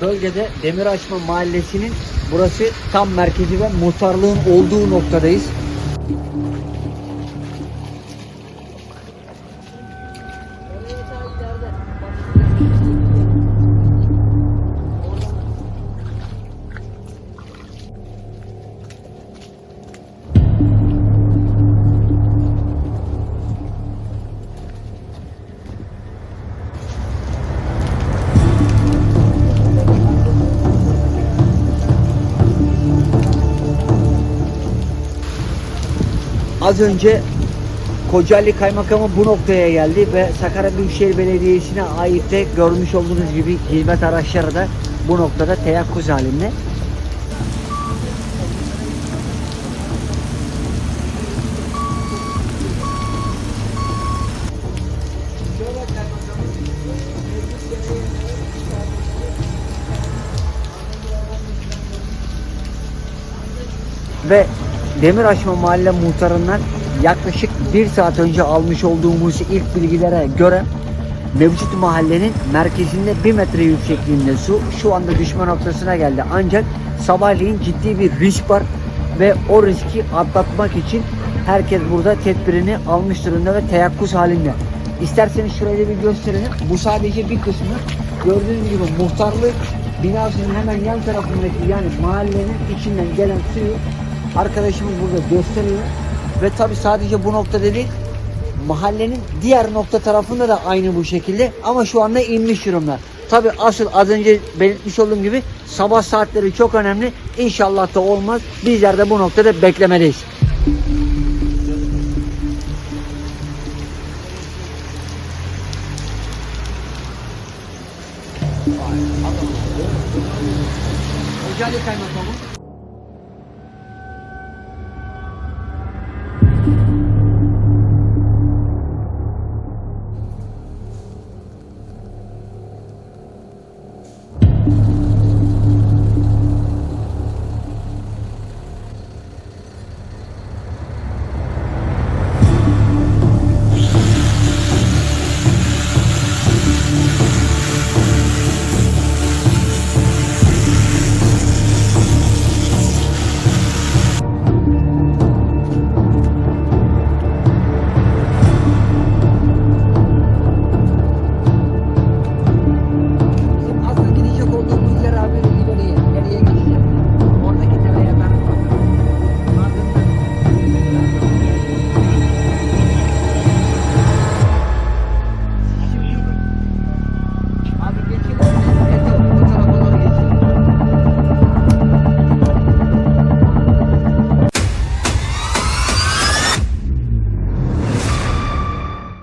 Bölgede Demiraçma Mahallesi'nin burası tam merkezi ve muhtarlığın olduğu noktadayız. Az önce Kocaeli Kaymakamı bu noktaya geldi ve Sakarya Büyükşehir Belediyesi'ne ait de görmüş olduğunuz gibi hizmet araçları da bu noktada teyakkuz halinde. ve Demiraşma Mahalle Muhtarı'ndan yaklaşık bir saat önce almış olduğumuz ilk bilgilere göre mevcut mahallenin merkezinde bir metre yüksekliğinde su şu anda düşme noktasına geldi. Ancak sabahleyin ciddi bir risk var ve o riski atlatmak için herkes burada tedbirini almış durumda ve teyakkuz halinde. İsterseniz şurayı bir gösterelim. Bu sadece bir kısmı. Gördüğünüz gibi muhtarlık binasının hemen yan tarafındaki yani mahallenin içinden gelen suyu arkadaşımız burada gösteriyor. Ve tabi sadece bu noktada değil mahallenin diğer nokta tarafında da aynı bu şekilde ama şu anda inmiş durumda. Tabi asıl az önce belirtmiş olduğum gibi sabah saatleri çok önemli. İnşallah da olmaz. Bizler de bu noktada beklemedeyiz. Kocaeli Kaymakamı